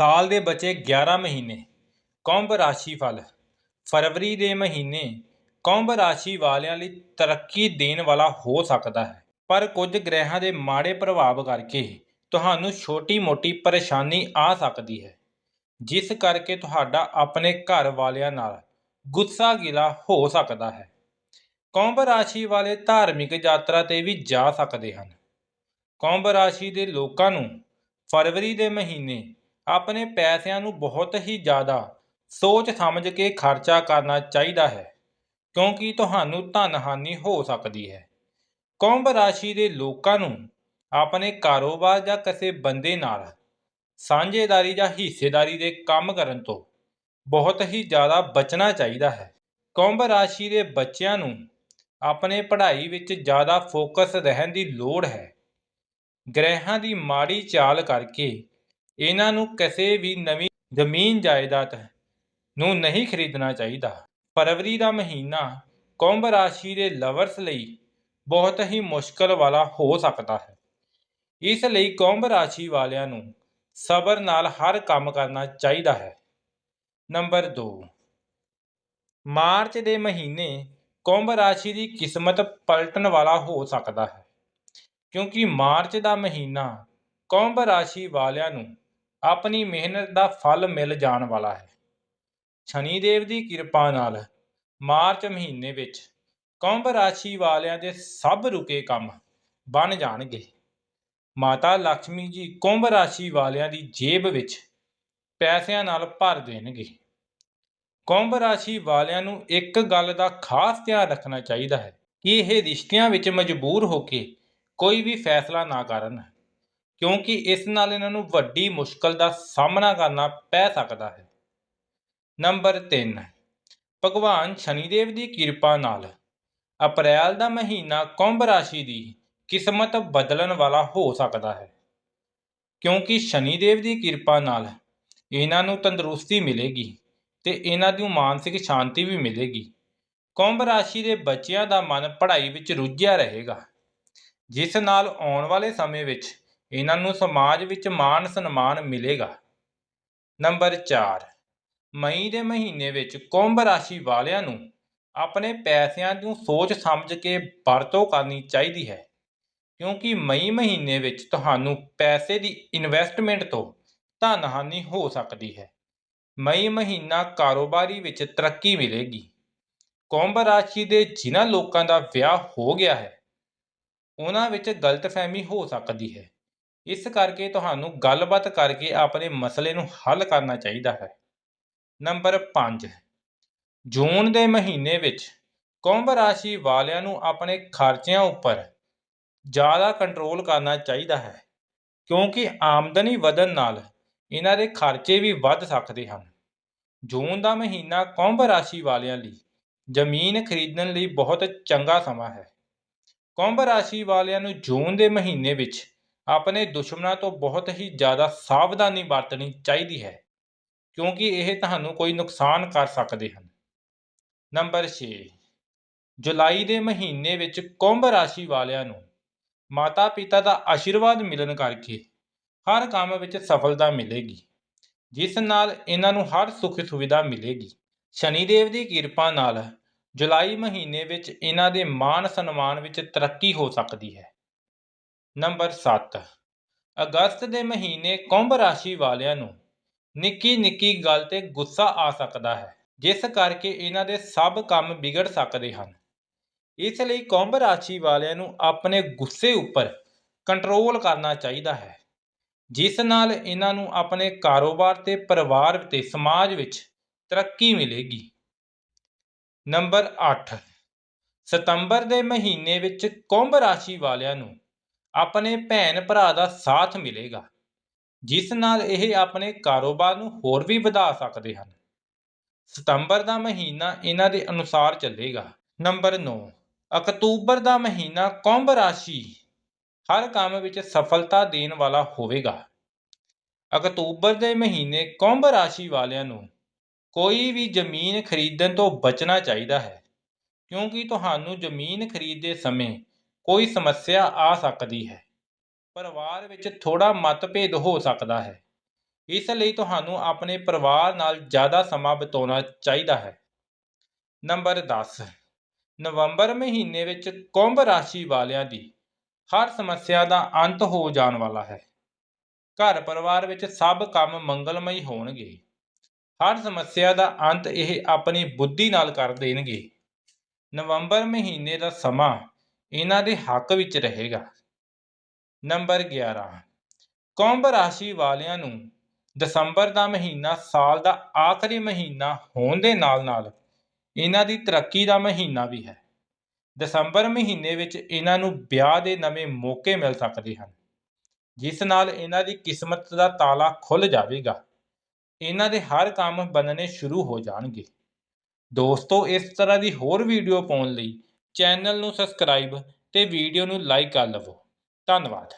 ਸਾਲ ਦੇ ਬਚੇ 11 ਮਹੀਨੇ। ਕੁੰਭ ਰਾਸ਼ੀ ਫਲ। ਫਰਵਰੀ ਦੇ ਮਹੀਨੇ ਕੁੰਭ ਰਾਸ਼ੀ ਵਾਲਿਆਂ ਲਈ ਤਰੱਕੀ ਦੇਣ ਵਾਲਾ ਹੋ ਸਕਦਾ ਹੈ। ਪਰ ਕੁਝ ਗ੍ਰਹਿਾਂ ਦੇ ਮਾੜੇ ਪ੍ਰਭਾਵ ਕਰਕੇ ਤੁਹਾਨੂੰ ਛੋਟੀ-ਮੋਟੀ ਪਰੇਸ਼ਾਨੀ ਆ ਸਕਦੀ ਹੈ। ਜਿਸ ਕਰਕੇ ਤੁਹਾਡਾ ਆਪਣੇ ਘਰ ਵਾਲਿਆਂ ਨਾਲ ਗੁੱਸਾ ਗਿਲਾ ਹੋ ਸਕਦਾ ਹੈ। ਕੁੰਭ ਰਾਸ਼ੀ ਵਾਲੇ ਧਾਰਮਿਕ ਯਾਤਰਾ ਤੇ ਵੀ ਜਾ ਸਕਦੇ ਹਨ। ਕੁੰਭ ਰਾਸ਼ੀ ਦੇ ਲੋਕਾਂ ਨੂੰ ਫਰਵਰੀ ਦੇ ਮਹੀਨੇ ਆਪਣੇ ਪੈਸਿਆਂ ਨੂੰ ਬਹੁਤ ਹੀ ਜ਼ਿਆਦਾ ਸੋਚ ਸਮਝ ਕੇ ਖਰਚਾ ਕਰਨਾ ਚਾਹੀਦਾ ਹੈ, ਕਿਉਂਕਿ ਤੁਹਾਨੂੰ ਧਨ ਹਾਨੀ ਹੋ ਸਕਦੀ ਹੈ। ਕੁੰਭ ਰਾਸ਼ੀ ਦੇ ਲੋਕਾਂ ਨੂੰ ਆਪਣੇ ਕਾਰੋਬਾਰ ਜਾਂ ਕਿਸੇ ਬੰਦੇ ਨਾਲ ਸਾਂਝੇਦਾਰੀ ਜਾਂ ਹਿੱਸੇਦਾਰੀ ਦੇ ਕੰਮ ਕਰਨ ਤੋਂ ਬਹੁਤ ਹੀ ਜ਼ਿਆਦਾ ਬਚਣਾ ਚਾਹੀਦਾ ਹੈ। ਕੁੰਭ ਰਾਸ਼ੀ ਦੇ ਬੱਚਿਆਂ ਨੂੰ ਆਪਣੇ ਪੜ੍ਹਾਈ ਵਿੱਚ ਜ਼ਿਆਦਾ ਫੋਕਸ ਰਹਿਣ ਦੀ ਲੋੜ ਹੈ। ਗ੍ਰਹਿਾਂ ਦੀ ਮਾੜੀ ਚਾਲ ਕਰਕੇ ਇਹਨਾਂ ਨੂੰ ਕਿਸੇ ਵੀ ਨਵੀਂ ਜ਼ਮੀਨ ਜਾਇਦਾਦ ਨੂੰ ਨਹੀਂ ਖਰੀਦਣਾ ਚਾਹੀਦਾ। ਫਰਵਰੀ ਦਾ ਮਹੀਨਾ ਕੁੰਭ ਰਾਸ਼ੀ ਦੇ ਲਵਰਸ ਲਈ ਬਹੁਤ ਹੀ ਮੁਸ਼ਕਲ ਵਾਲਾ ਹੋ ਸਕਦਾ ਹੈ। ਇਸ ਲਈ ਕੁੰਭ ਰਾਸ਼ੀ ਵਾਲਿਆਂ ਨੂੰ ਸਬਰ ਨਾਲ ਹਰ ਕੰਮ ਕਰਨਾ ਚਾਹੀਦਾ ਹੈ। ਨੰਬਰ 2 ਮਾਰਚ ਦੇ ਮਹੀਨੇ ਕੁੰਭ ਰਾਸ਼ੀ ਦੀ ਕਿਸਮਤ ਪਲਟਣ ਵਾਲਾ ਹੋ ਸਕਦਾ ਹੈ। ਕਿਉਂਕਿ ਮਾਰਚ ਦਾ ਮਹੀਨਾ ਕੁੰਭ ਰਾਸ਼ੀ ਵਾਲਿਆਂ ਨੂੰ ਆਪਣੀ ਮਿਹਨਤ ਦਾ ਫਲ ਮਿਲ ਜਾਣ ਵਾਲਾ ਹੈ। ਸ਼ਨੀ ਦੇਵ ਦੀ ਕਿਰਪਾ ਨਾਲ ਮਾਰਚ ਮਹੀਨੇ ਵਿੱਚ ਕੁੰਭ ਰਾਸ਼ੀ ਵਾਲਿਆਂ ਦੇ ਸਭ ਰੁਕੇ ਕੰਮ ਬਣ ਜਾਣਗੇ। ਮਾਤਾ ਲక్ష్ਮੀ ਜੀ ਕੁੰਭ ਰਾਸ਼ੀ ਵਾਲਿਆਂ ਦੀ ਜੇਬ ਵਿੱਚ ਪੈਸਿਆਂ ਨਾਲ ਭਰ ਦੇਣਗੇ। ਕੁੰਭ ਰਾਸ਼ੀ ਵਾਲਿਆਂ ਨੂੰ ਇੱਕ ਗੱਲ ਦਾ ਖਾਸ ਧਿਆਨ ਰੱਖਣਾ ਚਾਹੀਦਾ ਹੈ ਕਿ ਇਹ ਰਿਸ਼ਤਿਆਂ ਵਿੱਚ ਮਜਬੂਰ ਹੋ ਕੇ ਕੋਈ ਵੀ ਫੈਸਲਾ ਨਾ ਕਰਨ। ਕਿਉਂਕਿ ਇਸ ਨਾਲ ਇਹਨਾਂ ਨੂੰ ਵੱਡੀ ਮੁਸ਼ਕਲ ਦਾ ਸਾਹਮਣਾ ਕਰਨਾ ਪੈ ਸਕਦਾ ਹੈ। ਨੰਬਰ 3 ਭਗਵਾਨ ਸ਼ਨੀਦੇਵ ਦੀ ਕਿਰਪਾ ਨਾਲ ਅਪ੍ਰੈਲ ਦਾ ਮਹੀਨਾ ਕੁੰਭ ਰਾਸ਼ੀ ਦੀ ਕਿਸਮਤ ਬਦਲਣ ਵਾਲਾ ਹੋ ਸਕਦਾ ਹੈ। ਕਿਉਂਕਿ ਸ਼ਨੀਦੇਵ ਦੀ ਕਿਰਪਾ ਨਾਲ ਇਹਨਾਂ ਨੂੰ ਤੰਦਰੁਸਤੀ ਮਿਲੇਗੀ ਤੇ ਇਹਨਾਂ ਦੀ ਮਾਨਸਿਕ ਸ਼ਾਂਤੀ ਵੀ ਮਿਲੇਗੀ। ਕੁੰਭ ਰਾਸ਼ੀ ਦੇ ਬੱਚਿਆਂ ਦਾ ਮਨ ਪੜ੍ਹਾਈ ਵਿੱਚ ਰੁੱਝਿਆ ਰਹੇਗਾ। ਜਿਸ ਨਾਲ ਆਉਣ ਵਾਲੇ ਸਮੇਂ ਵਿੱਚ ਇਹਨਾਂ ਨੂੰ ਸਮਾਜ ਵਿੱਚ ਮਾਣ ਸਨਮਾਨ ਮਿਲੇਗਾ। ਨੰਬਰ 4 ਮਈ ਦੇ ਮਹੀਨੇ ਵਿੱਚ ਕੁੰਭ ਰਾਸ਼ੀ ਵਾਲਿਆਂ ਨੂੰ ਆਪਣੇ ਪੈਸਿਆਂ ਨੂੰ ਸੋਚ ਸਮਝ ਕੇ ਵਰਤੋਂ ਕਰਨੀ ਚਾਹੀਦੀ ਹੈ, ਕਿਉਂਕਿ ਮਈ ਮਹੀਨੇ ਵਿੱਚ ਤੁਹਾਨੂੰ ਪੈਸੇ ਦੀ ਇਨਵੈਸਟਮੈਂਟ ਤੋਂ ਧਨ ਹਾਨੀ ਹੋ ਸਕਦੀ ਹੈ। ਮਈ ਮਹੀਨਾ ਕਾਰੋਬਾਰੀ ਵਿੱਚ ਤਰੱਕੀ ਮਿਲੇਗੀ। ਕੁੰਭ ਰਾਸ਼ੀ ਦੇ ਜਿਨ੍ਹਾਂ ਲੋਕਾਂ ਦਾ ਵਿਆਹ ਹੋ ਗਿਆ ਹੈ, ਉਹਨਾਂ ਵਿੱਚ ਗਲਤਫਹਿਮੀ ਹੋ ਸਕਦੀ ਹੈ। ਇਸ ਕਰਕੇ ਤੁਹਾਨੂੰ ਗੱਲਬਾਤ ਕਰਕੇ ਆਪਣੇ ਮਸਲੇ ਨੂੰ ਹੱਲ ਕਰਨਾ ਚਾਹੀਦਾ ਹੈ। ਨੰਬਰ 5 ਜੂਨ ਦੇ ਮਹੀਨੇ ਵਿੱਚ ਕੁੰਭ ਰਾਸ਼ੀ ਵਾਲਿਆਂ ਨੂੰ ਆਪਣੇ ਖਰਚਿਆਂ ਉੱਪਰ ਜ਼ਿਆਦਾ ਕੰਟਰੋਲ ਕਰਨਾ ਚਾਹੀਦਾ ਹੈ, ਕਿਉਂਕਿ ਆਮਦਨੀ ਵਧਣ ਨਾਲ ਇਹਨਾਂ ਦੇ ਖਰਚੇ ਵੀ ਵੱਧ ਸਕਦੇ ਹਨ। ਜੂਨ ਦਾ ਮਹੀਨਾ ਕੁੰਭ ਰਾਸ਼ੀ ਵਾਲਿਆਂ ਲਈ, ਜ਼ਮੀਨ ਖਰੀਦਣ ਲਈ ਬਹੁਤ ਚੰਗਾ ਸਮਾਂ ਹੈ। ਕੁੰਭ ਰਾਸ਼ੀ ਵਾਲਿਆਂ ਨੂੰ ਜੂਨ ਦੇ ਮਹੀਨੇ ਵਿੱਚ ਆਪਣੇ ਦੁਸ਼ਮਣਾਂ ਤੋਂ ਬਹੁਤ ਹੀ ਜ਼ਿਆਦਾ ਸਾਵਧਾਨੀ ਵਰਤਣੀ ਚਾਹੀਦੀ ਹੈ, ਕਿਉਂਕਿ ਇਹ ਤੁਹਾਨੂੰ ਕੋਈ ਨੁਕਸਾਨ ਕਰ ਸਕਦੇ ਹਨ। ਨੰਬਰ 6 ਜੁਲਾਈ ਦੇ ਮਹੀਨੇ ਵਿੱਚ ਕੁੰਭ ਰਾਸ਼ੀ ਵਾਲਿਆਂ ਨੂੰ ਮਾਤਾ ਪਿਤਾ ਦਾ ਆਸ਼ੀਰਵਾਦ ਮਿਲਣ ਕਰਕੇ ਹਰ ਕੰਮ ਵਿੱਚ ਸਫਲਤਾ ਮਿਲੇਗੀ, ਜਿਸ ਨਾਲ ਇਹਨਾਂ ਨੂੰ ਹਰ ਸੁੱਖ ਸੁਵਿਧਾ ਮਿਲੇਗੀ। ਸ਼ਨੀ ਦੇਵ ਦੀ ਕਿਰਪਾ ਨਾਲ ਜੁਲਾਈ ਮਹੀਨੇ ਵਿੱਚ ਇਹਨਾਂ ਦੇ ਮਾਨ ਸਨਮਾਨ ਵਿੱਚ ਤਰੱਕੀ ਹੋ ਸਕਦੀ ਹੈ। ਨੰਬਰ 7 ਅਗਸਤ ਦੇ ਮਹੀਨੇ ਕੁੰਭ ਰਾਸ਼ੀ ਵਾਲਿਆਂ ਨੂੰ ਨਿੱਕੀ ਨਿੱਕੀ ਗੱਲ ਤੇ ਗੁੱਸਾ ਆ ਸਕਦਾ ਹੈ, ਜਿਸ ਕਰਕੇ ਇਹਨਾਂ ਦੇ ਸਭ ਕੰਮ ਵਿਗੜ ਸਕਦੇ ਹਨ। ਇਸ ਲਈ ਕੁੰਭ ਰਾਸ਼ੀ ਵਾਲਿਆਂ ਨੂੰ ਆਪਣੇ ਗੁੱਸੇ ਉੱਪਰ ਕੰਟਰੋਲ ਕਰਨਾ ਚਾਹੀਦਾ ਹੈ, ਜਿਸ ਨਾਲ ਇਹਨਾਂ ਨੂੰ ਆਪਣੇ ਕਾਰੋਬਾਰ ਤੇ ਪਰਿਵਾਰ ਤੇ ਸਮਾਜ ਵਿੱਚ ਤਰੱਕੀ ਮਿਲੇਗੀ। ਨੰਬਰ 8 ਸਤੰਬਰ ਦੇ ਮਹੀਨੇ ਵਿੱਚ ਕੁੰਭ ਰਾਸ਼ੀ ਵਾਲਿਆਂ ਨੂੰ ਆਪਣੇ ਭੈਣ ਭਰਾ ਦਾ ਸਾਥ ਮਿਲੇਗਾ, ਜਿਸ ਨਾਲ ਇਹ ਆਪਣੇ ਕਾਰੋਬਾਰ ਨੂੰ ਹੋਰ ਵੀ ਵਧਾ ਸਕਦੇ ਹਨ। ਸਤੰਬਰ ਦਾ ਮਹੀਨਾ ਇਹਨਾਂ ਦੇ ਅਨੁਸਾਰ ਚੱਲੇਗਾ। ਨੰਬਰ 9 ਅਕਤੂਬਰ ਦਾ ਮਹੀਨਾ ਕੁੰਭ ਰਾਸ਼ੀ, ਹਰ ਕੰਮ ਵਿੱਚ ਸਫਲਤਾ ਦੇਣ ਵਾਲਾ ਹੋਵੇਗਾ। ਅਕਤੂਬਰ ਦੇ ਮਹੀਨੇ ਕੁੰਭ ਰਾਸ਼ੀ ਵਾਲਿਆਂ ਨੂੰ ਕੋਈ ਵੀ ਜ਼ਮੀਨ ਖਰੀਦਣ ਤੋਂ ਬਚਣਾ ਚਾਹੀਦਾ ਹੈ, ਕਿਉਂਕਿ ਤੁਹਾਨੂੰ ਜ਼ਮੀਨ ਖਰੀਦਦੇ ਸਮੇਂ ਕੋਈ ਸਮੱਸਿਆ ਆ ਸਕਦੀ ਹੈ। ਪਰਿਵਾਰ ਵਿੱਚ ਥੋੜਾ ਮਤਭੇਦ ਹੋ ਸਕਦਾ ਹੈ। ਇਸ ਲਈ ਤੁਹਾਨੂੰ ਆਪਣੇ ਪਰਿਵਾਰ ਨਾਲ ਜ਼ਿਆਦਾ ਸਮਾਂ ਬਿਤਾਉਣਾ ਚਾਹੀਦਾ ਹੈ। ਨੰਬਰ 10 ਨਵੰਬਰ ਮਹੀਨੇ ਵਿੱਚ ਕੁੰਭ ਰਾਸ਼ੀ ਵਾਲਿਆਂ ਦੀ ਹਰ ਸਮੱਸਿਆ ਦਾ ਅੰਤ ਹੋ ਜਾਣ ਵਾਲਾ ਹੈ। ਘਰ ਪਰਿਵਾਰ ਵਿੱਚ ਸਭ ਕੰਮ ਮੰਗਲਮਈ ਹੋਣਗੇ। ਹਰ ਸਮੱਸਿਆ ਦਾ ਅੰਤ ਇਹ ਆਪਣੀ ਬੁੱਧੀ ਨਾਲ ਕਰ ਦੇਣਗੇ। ਨਵੰਬਰ ਮਹੀਨੇ ਦਾ ਸਮਾਂ ਇਹਨਾਂ ਦੇ ਹੱਕ ਵਿੱਚ ਰਹੇਗਾ। ਨੰਬਰ 11 ਕੁੰਭ ਰਾਸ਼ੀ ਵਾਲਿਆਂ ਨੂੰ ਦਸੰਬਰ ਦਾ ਮਹੀਨਾ ਸਾਲ ਦਾ ਆਖਰੀ ਮਹੀਨਾ ਹੋਣ ਦੇ ਨਾਲ-ਨਾਲ ਇਹਨਾਂ ਦੀ ਤਰੱਕੀ ਦਾ ਮਹੀਨਾ ਵੀ ਹੈ। ਦਸੰਬਰ ਮਹੀਨੇ ਵਿੱਚ ਇਹਨਾਂ ਨੂੰ ਵਿਆਹ ਦੇ ਨਵੇਂ ਮੌਕੇ ਮਿਲ ਸਕਦੇ ਹਨ, ਜਿਸ ਨਾਲ ਇਹਨਾਂ ਦੀ ਕਿਸਮਤ ਦਾ ਤਾਲਾ ਖੁੱਲ ਜਾਵੇਗਾ। ਇਹਨਾਂ ਦੇ ਹਰ ਕੰਮ ਬਣਨੇ ਸ਼ੁਰੂ ਹੋ ਜਾਣਗੇ। ਦੋਸਤੋ, ਇਸ ਤਰ੍ਹਾਂ ਦੀ ਹੋਰ ਵੀਡੀਓ ਪਾਉਣ ਲਈ ਚੈਨਲ ਨੂੰ ਸਬਸਕ੍ਰਾਈਬ ਅਤੇ ਵੀਡੀਓ ਨੂੰ ਲਾਈਕ ਕਰ ਲਵੋ। ਧੰਨਵਾਦ।